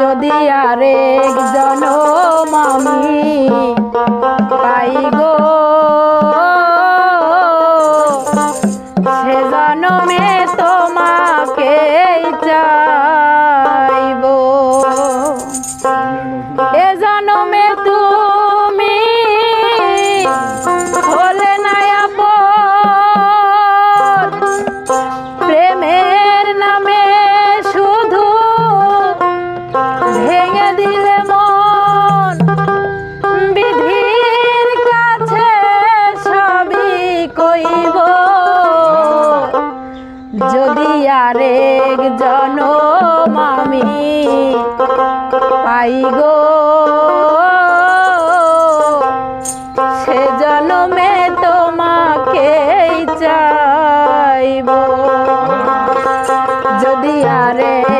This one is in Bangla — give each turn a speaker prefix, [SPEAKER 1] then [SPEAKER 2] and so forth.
[SPEAKER 1] যদি আরেক জনম আমি পাই গো। জানো মামি পাই গো। সে জনমে তোমাকে চাইব। যদি আরে